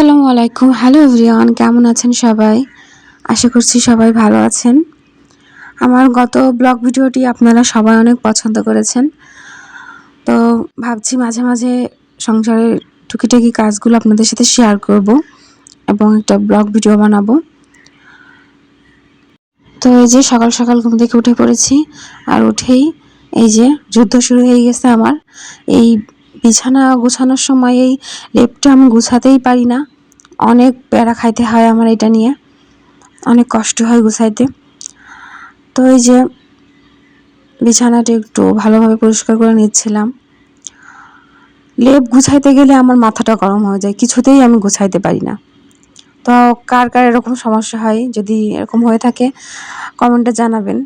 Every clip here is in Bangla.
আসসালামু আলাইকুম। হ্যালো এভরিওয়ান কেমন আছেন সবাই? আশা করছি সবাই ভালো আছেন। আমার গত ব্লগ ভিডিওটি আপনারা সবাই অনেক পছন্দ করেছেন। তো ভাবছি মাঝে মাঝে সংসারের টুকিটাকি কাজগুলো আপনাদের সাথে শেয়ার করব এবং একটা ব্লগ ভিডিও বানাবো। তো এই যে সকাল সকাল ঘুম থেকে উঠে পড়েছি, আর উঠেই এই যে যুদ্ধ শুরু হয়ে গেছে আমার। এই বিছানা গোছানোর সময় এই লেপটা আমি গুছাতেই পারি না। অনেক প্যারা খাইতে হয় আমার এটা নিয়ে। অনেক কষ্ট হয় গুছাইতে। তো এই যে বিছানাটা একটু ভালোভাবে পরিষ্কার করে নিচ্ছিলাম। লেপ গুছাইতে গেলে আমার মাথাটা গরম হয়ে যায়, কিছুতেই আমি গুছাইতে পারি না। তো কার কার এরকম সমস্যা হয়, যদি এরকম হয়ে থাকে কমেন্টে জানাবেন।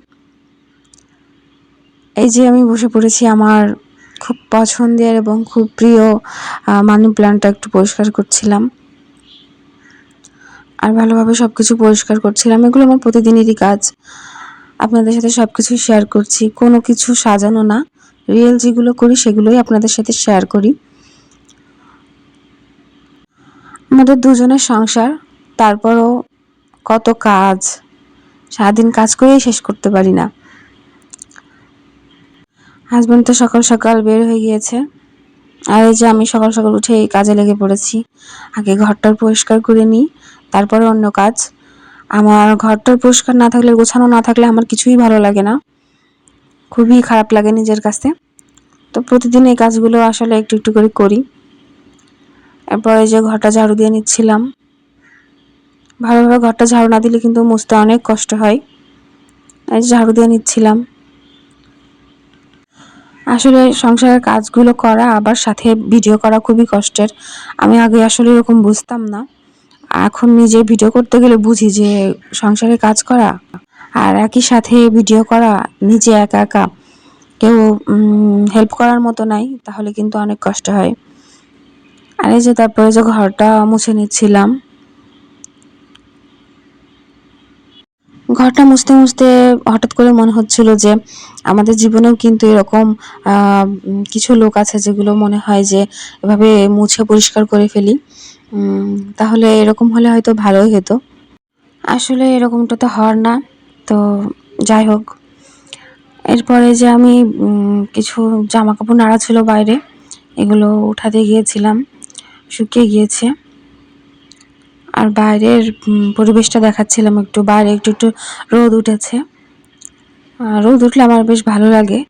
এই যে আমি বসে পড়েছি আমার খুব পছন্দের এবং খুব প্রিয় মানি প্ল্যান্টটা একটু পরিষ্কার করছিলাম। আর ভালোভাবে সব কিছু পরিষ্কার করছিলাম। এগুলো আমার প্রতিদিনেরই কাজ। আপনাদের সাথে সব কিছু শেয়ার করছি। কোনো কিছু সাজানো না। রিয়েল যেগুলো করি, সেগুলোই আপনাদের সাথে শেয়ার করি। আমাদের দুজনের সংসার, তারপরও কত কাজ, সারাদিন কাজ করেই শেষ করতে পারি না। হাজব্যান্ড তো সকাল সকাল বের হয়ে গিয়েছে। আর এই যে আমি সকাল সকাল উঠে এই কাজে লেগে পড়েছি। আগে ঘরটার পরিষ্কার করে নিই, তারপরে অন্য কাজ। আমার ঘরটার পরিষ্কার না থাকলে, গোছানো না থাকলে আমার কিছুই ভালো লাগে না। খুবই খারাপ লাগে নিজের কাছে। তো প্রতিদিন এই কাজগুলো আসলে একটু একটু করে করি। এরপরে যে ঘরটা ঝাড়ু দিয়ে নিচ্ছিলাম। ভালোভাবে ঘরটা ঝাড়ু না দিলে কিন্তু মুছতে অনেক কষ্ট হয়। এই ঝাড়ু দিয়ে নিচ্ছিলাম। আসলে সংসারের কাজগুলো করা, আবার সাথে ভিডিও করা খুবই কষ্টের। আমি আগে আসলে এরকম বুঝতাম না। এখন নিজে ভিডিও করতে গেলে বুঝি যে সংসারে কাজ করা আর একই সাথে ভিডিও করা, নিজে একা একা, কেউ হেল্প করার মতো নাই, তাহলে কিন্তু অনেক কষ্ট হয়। আর এই যে তারপরে যে ঘরটা মুছে নিচ্ছিলাম ঘরটা মুছতে মুছতে হঠাৎ করে মনে হচ্ছিল যে আমাদের জীবনেও কিন্তু এরকম কিছু লোক আছে যেগুলো মনে হয় যে এভাবে মুছে পরিষ্কার করে ফেলি। তাহলে এরকম হলে হয়তো ভালোই হতো। আসলে এরকমটা তো হওয়ার না, তো যাই হোক। এরপরে যে আমি কিছু জামা কাপড় নাড়া ছিল বাইরে, এগুলো উঠাতে গিয়েছিলাম, শুকিয়ে গিয়েছে। আর বাইরের পরিবেশটা দেখাচ্ছিলাম একটু, বাইরে একটু একটু রোদ উঠেছে। রোদ উঠলে আমার বেশ ভালো লাগে।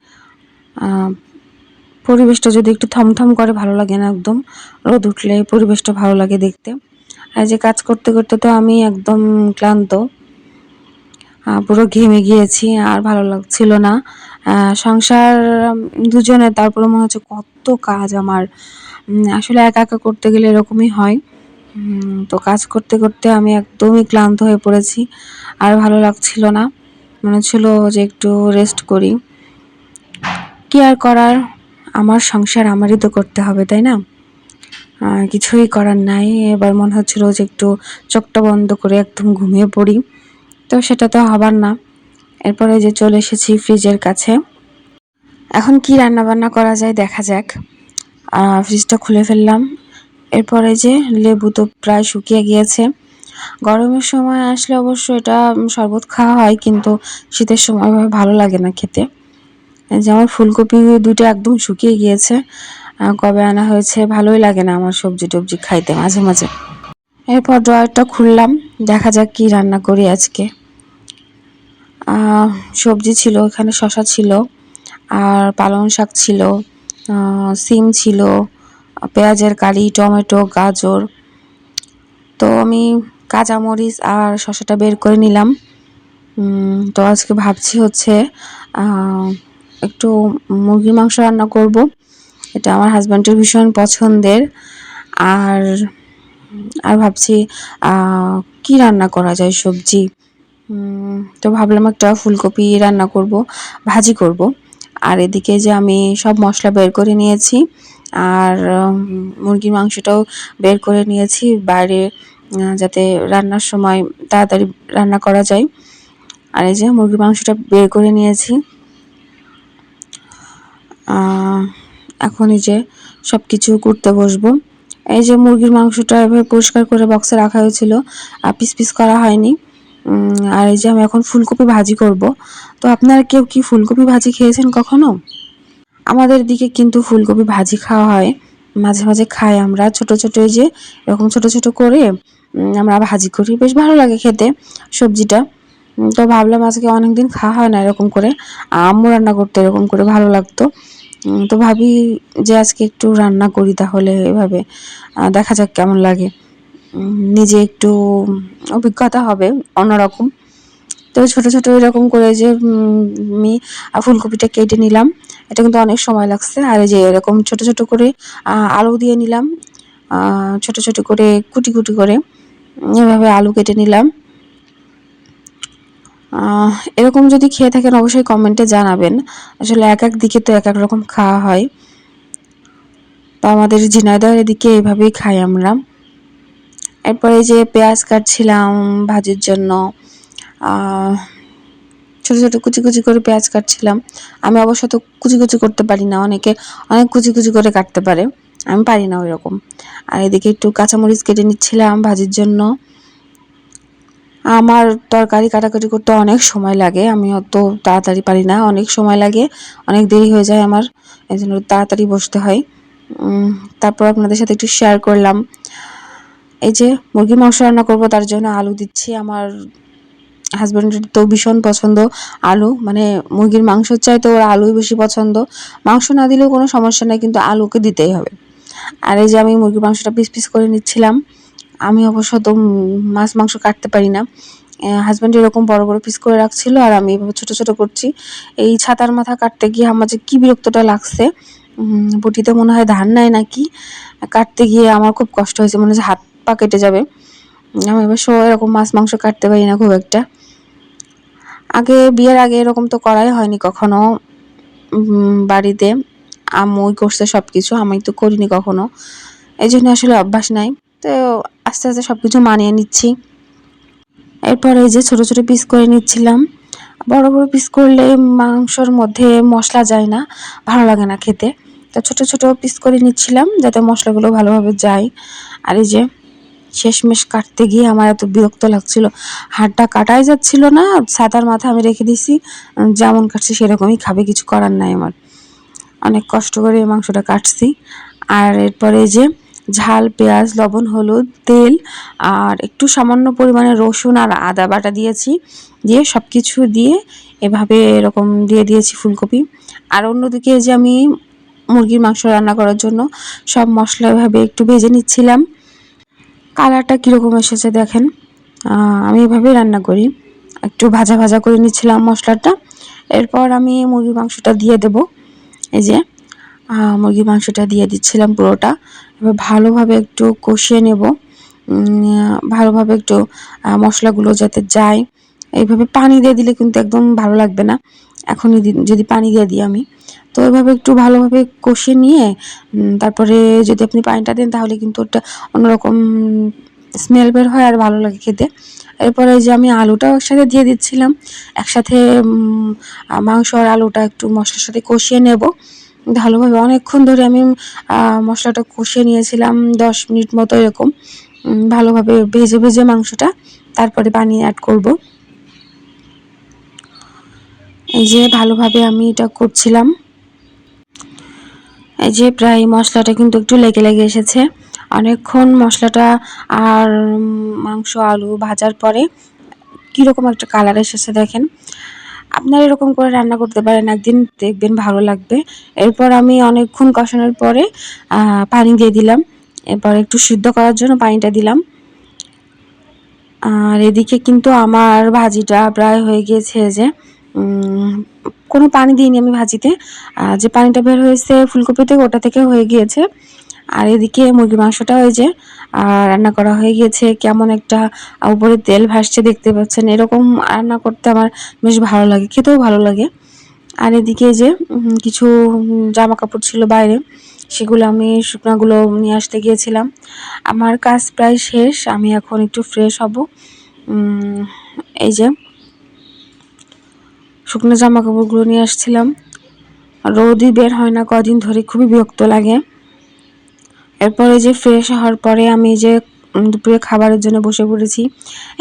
পরিবেশটা যদি একটু থমথম করে ভালো লাগে না একদম, রোদ উঠলে পরিবেশটা ভালো লাগে দেখতে। আর যে কাজ করতে করতে তো আমি একদম ক্লান্ত। পুরো ঘেমে গিয়েছি, আর ভালো লাগছিল না। সংসার দুজনে তারপরে মনে হচ্ছে কত কাজ আমার। আসলে একা একা করতে গেলে এরকমই হয়। তো কাজ করতে করতে আমি একদমই ক্লান্ত হয়ে পড়েছি। আর ভালো লাগছিল না। মনে ছিল যে একটু রেস্ট করি। কি আর করার? আমার সংসার আমারই তো করতে হবে, তাই না? কিছুই করার নাই। এবার মনে হচ্ছিল যে একটু চোখটা বন্ধ করে একদম ঘুমিয়ে পড়ি। তো সেটা তো হবার না। এরপরে যে চলে এসেছি ফ্রিজের কাছে। এখন কি রান্না বান্না করা যায় দেখা যাক। ফ্রিজটা খুলে ফেললাম। এরপরে যে লেবু তো প্রায় শুকিয়ে গিয়েছে। গরমের সময় আসলে অবশ্য এটা শরবত খাওয়া হয়, কিন্তু শীতের সময় ভালো লাগে না খেতে। যেমন ফুলকপি দুটো একদম শুকিয়ে গিয়েছে। কবে আনা হয়েছে ভালোই লাগে না আমার সবজি টবজি খাইতে মাঝে মাঝে। এরপর ড্রয়ারটা খুললাম, দেখা যাক কি রান্না করি আজকে। সবজি ছিল, এখানে শশা ছিল, আর পালং শাক ছিল সিম ছিল পেঁয়াজের কালি টমেটো, গাজর। তো আমি কাঁচামরিচ আর শসাটা বের করে নিলাম। তো আজকে ভাবছি হচ্ছে একটু মুরগির মাংস রান্না করব। এটা আমার হাজব্যান্ডের ভীষণ পছন্দের। আর আর ভাবছি কি রান্না করা যায় সবজি? তো ভাবলাম একটা ফুলকপি রান্না করব, ভাজি করব। আর এদিকে যে আমি সব মশলা বের করে নিয়েছি আর মুরগির মাংসটাও বের করে নিয়েছি বাইরে যাতে রান্নার সময় তাড়াতাড়ি রান্না করা যায়। আর এই যে মুরগির মাংসটা বের করে নিয়েছি। এখন এই যে সব কিছু করতে বসবো। এই যে মুরগির মাংসটা এভাবে পরিষ্কার করে বক্সে রাখা হয়েছিল, আর পিস পিস করা হয়নি। আর এই যে আমি এখন ফুলকপি ভাজি করব। তো আপনারা কেউ কি ফুলকপি ভাজি খেয়েছেন কখনো? আমাদের দিকে কিন্তু ফুলকপি ভাজি খাওয়া হয়। মাঝে মাঝে খাই আমরা ছোট ছোট এই যে, এরকম ছোট ছোট করে আমরা ভাজি করি। বেশ ভালো লাগে খেতে সবজিটা। তো ভাবলাম আজকে অনেকদিন খাওয়া হয় না এরকম করে। আম্মু রান্না করতে এরকম করে ভালো লাগতো। তো ভাবি যে আজকে একটু রান্না করি তাহলে এভাবে। দেখা যাক কেমন লাগে। নিজে একটু অভিজ্ঞতা হবে অন্যরকম। তো ছোট ছোট এরকম করে যে আমি ফুলকপিটা কেটে নিলাম। এটা কিন্তু অনেক সময় লাগছে। আর এই যে এরকম ছোট ছোট করে আলু দিয়ে নিলাম। ছোট ছোট করে, কুটি কুটি করে এভাবে আলু কেটে নিলাম। এরকম যদি খেয়ে থাকেন অবশ্যই কমেন্টে জানাবেন। আসলে এক এক দিকে তো এক এক রকম খাওয়া হয়। তো আমাদের ঝিনাইদহের এদিকে এইভাবেই খাই আমরা। এরপরে যে পেঁয়াজ কাটছিলাম ভাজির জন্য। ছোট ছোট কুচি কুচি করে পেঁয়াজ কাটছিলাম। আমি অবশ্য তো কুচি কুচি করতে পারি না, অনেকে অনেক কুচি কুচি করে কাটতে পারে। আমি পারি না ওই রকম আর এদিকে একটু কাঁচামরিচ কেটে নিচ্ছিলাম ভাজির জন্য। আমার তরকারি কাটাকাটি করতে অনেক সময় লাগে, আমি অত তাড়াতাড়ি পারি না, অনেক সময় লাগে, অনেক দেরি হয়ে যায় আমার এই জন্য তাড়াতাড়ি বসতে হয়। তারপর আপনাদের সাথে একটু শেয়ার করলাম। এই যে মুরগির মাংস রান্না করব, তার জন্য আলু দিচ্ছি, আমার হাজব্যান্ডের তো ভীষণ পছন্দ। আলু মানে মুরগির মাংসর চাইতে ওর আলুই বেশি পছন্দ। মাংস না দিলেও কোনো সমস্যা নেই, কিন্তু আলুকে দিতেই হবে। আর এই যে আমি মুরগির মাংসটা পিস পিস করে নিচ্ছিলাম, আমি অবশ্য তো মাছ মাংস কাটতে পারি না। হাজব্যান্ড এরকম বড় বড় পিস করে রাখছিল আর আমি এভাবে ছোট ছোট করছি। এই ছাতার মাথা কাটতে গিয়ে আমার যে কী বিরক্তটা লাগছে বটিতে মনে হয় ধান নেয় নাকি? কাটতে গিয়ে আমার খুব কষ্ট হয়েছে, মনে হচ্ছে হাত পা কেটে যাবে। আমি এবার অবশ্য এরকম মাছ মাংস কাটতে পারি না খুব একটা। আগে, বিয়ের আগে এরকম তো করাই হয়নি কখনো। বাড়িতে আম্মুই করছে সব কিছু আমি তো করিনি কখনো। এই জন্য আসলে অভ্যাস নাই। তো আস্তে আস্তে সব কিছু মানিয়ে নিচ্ছি। এরপর এই যে ছোট ছোট পিস করে নিচ্ছিলাম। বড় বড় পিস করলে মাংসর মধ্যে মশলা যায় না, ভালো লাগে না খেতে। তো ছোট ছোট পিস করে নিচ্ছিলাম যাতে মশলাগুলো ভালোভাবে যায়। আর এই যে শেষমেশ কাটতে গিয়ে আমার এত বিরক্ত লাগছিল। হাড়টা কাটাই যাচ্ছিল না সাদার মাথা আমি রেখে দিছি যেমন কাটছি সেরকমই খাবে, কিছু করার নাই আমার। অনেক কষ্ট করে এই মাংসটা কাটছি। আর এরপরে যে ঝাল, পেঁয়াজ, লবণ, হলুদ, তেল, আর একটু সামান্য পরিমাণে রসুন আর আদা বাটা দিয়েছি। দিয়ে সব কিছু দিয়ে এভাবে এরকম দিয়ে দিয়েছি ফুলকপি। আর অন্যদিকে যে আমি মুরগির মাংস রান্না করার জন্য সব মশলা এভাবে একটু ভেজে নিচ্ছিলাম। কালারটা কীরকম এসেছে দেখেন। আমি এভাবেই রান্না করি। একটু ভাজা ভাজা করে নিচ্ছিলাম মশলাটা। এরপর আমি মুরগির মাংসটা দিয়ে দেব। এই যে মুরগির মাংসটা দিয়ে দিচ্ছিলাম পুরোটা। এবার ভালোভাবে একটু কষিয়ে নেব। ভালোভাবে একটু মশলাগুলো যাতে যায়। এইভাবে পানি দিয়ে দিলে কিন্তু একদম ভালো লাগবে না। এখনই যদি পানি দিয়ে দিই আমি। তো এভাবে একটু ভালোভাবে কষিয়ে নিয়ে তারপরে যদি আপনি পানিটা দেন তাহলে কিন্তু ওটা অন্যরকম স্মেল বের হয় আর ভালো লাগে খেতে। এরপরে যে আমি আলুটাও একসাথে দিয়ে দিচ্ছিলাম, একসাথে মাংস আর আলুটা একটু মশলার সাথে কষিয়ে নেব। ভালোভাবে অনেকক্ষণ ধরে আমি মশলাটা কষিয়ে নিয়েছিলাম, দশ মিনিট মতো এরকম ভালোভাবে ভেজে ভেজে মাংসটা তারপরে পানি অ্যাড করব। এই যে ভালোভাবে আমি এটা করছিলাম। এই যে প্রায় মশলাটা কিন্তু একটু লেগে লেগে এসেছে। অনেকক্ষণ মশলাটা আর মাংস, আলু ভাজার পরে কীরকম একটা কালার এসেছে দেখেন। আপনারা এরকম করে রান্না করতে পারেন, একদিন দেখবেন ভালো লাগবে। এরপর আমি অনেকক্ষণ কষানোর পরে পানি দিয়ে দিলাম। এরপর একটু সিদ্ধ করার জন্য পানিটা দিলাম। আর এদিকে কিন্তু আমার ভাজিটা প্রায় হয়ে গিয়েছে যে কোনো পানি দিইনি আমি ভাজিতে। আর যে পানিটা বের হয়েছে ফুলকপি থেকে ওটা থেকে হয়ে গিয়েছে। আর এদিকে মুরগির মাংসটা ওই যে রান্না করা হয়ে গিয়েছে। কেমন একটা উপরে তেল ভাসছে দেখতে পাচ্ছেন। এরকম রান্না করতে আমার বেশ ভালো লাগে, খেতেও ভালো লাগে। আর এদিকে যে কিছু জামা কাপড় ছিল বাইরে, সেগুলো আমি শুকনাগুলো নিয়ে আসতে গিয়েছিলাম। আমার কাজ প্রায় শেষ, আমি এখন একটু ফ্রেশ হব। এই যে শুকনো জামা কাপড়গুলো নিয়ে আসছিলাম। রোদই বের হয় না, কদিন ধরে খুবই বিরক্ত লাগে। এরপরে যে ফ্রেশ হওয়ার পরে আমি যে দুপুরে খাবারের জন্য বসে পড়েছি,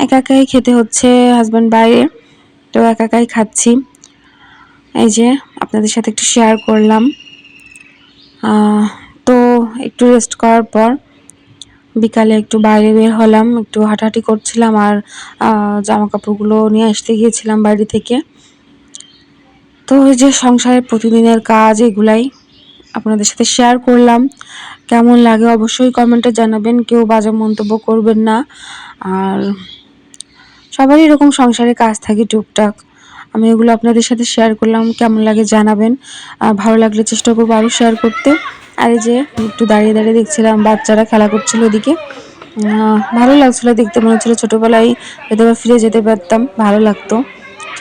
একা একাই খেতে হচ্ছে হাজব্যান্ড বাইরে, তো একা একাই খাচ্ছি। এই যে, আপনাদের সাথে একটু শেয়ার করলাম। তো একটু রেস্ট করার পর বিকালে একটু বাইরে বের হলাম, একটু হাঁটাহাঁটি করছিলাম আর জামা কাপড়গুলো নিয়ে আসতে গিয়েছিলাম বাড়ি থেকে। তো ওই যে সংসারের প্রতিদিনের কাজ এগুলাই আপনাদের সাথে শেয়ার করলাম। কেমন লাগে অবশ্যই কমেন্টে জানাবেন, কেউ বাজে মন্তব্য করবেন না। আর সবারই এরকম সংসারে কাজ থাকে টুকটাক। আমি এগুলো আপনাদের সাথে শেয়ার করলাম, কেমন লাগে জানাবেন। ভালো লাগলে চেষ্টা করব আরও শেয়ার করতে। আর এই যে একটু দাঁড়িয়ে দাঁড়িয়ে দেখছিলাম, বাচ্চারা খেলা করছিল ওদিকে। ভালো লাগছিল দেখতে, মনে হচ্ছিল ছোটোবেলায় যদি ফিরে যেতে পারতাম, ভালো লাগতো।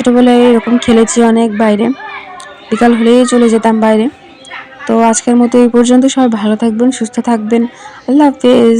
ছোটোবেলায় এরকম খেলেছি অনেক বাইরে। বিকাল হলেই চলে যেতাম বাইরে। তো আজকের মতো এই পর্যন্ত। সবাই ভালো থাকবেন, সুস্থ থাকবেন। আল্লাহ হাফেজ।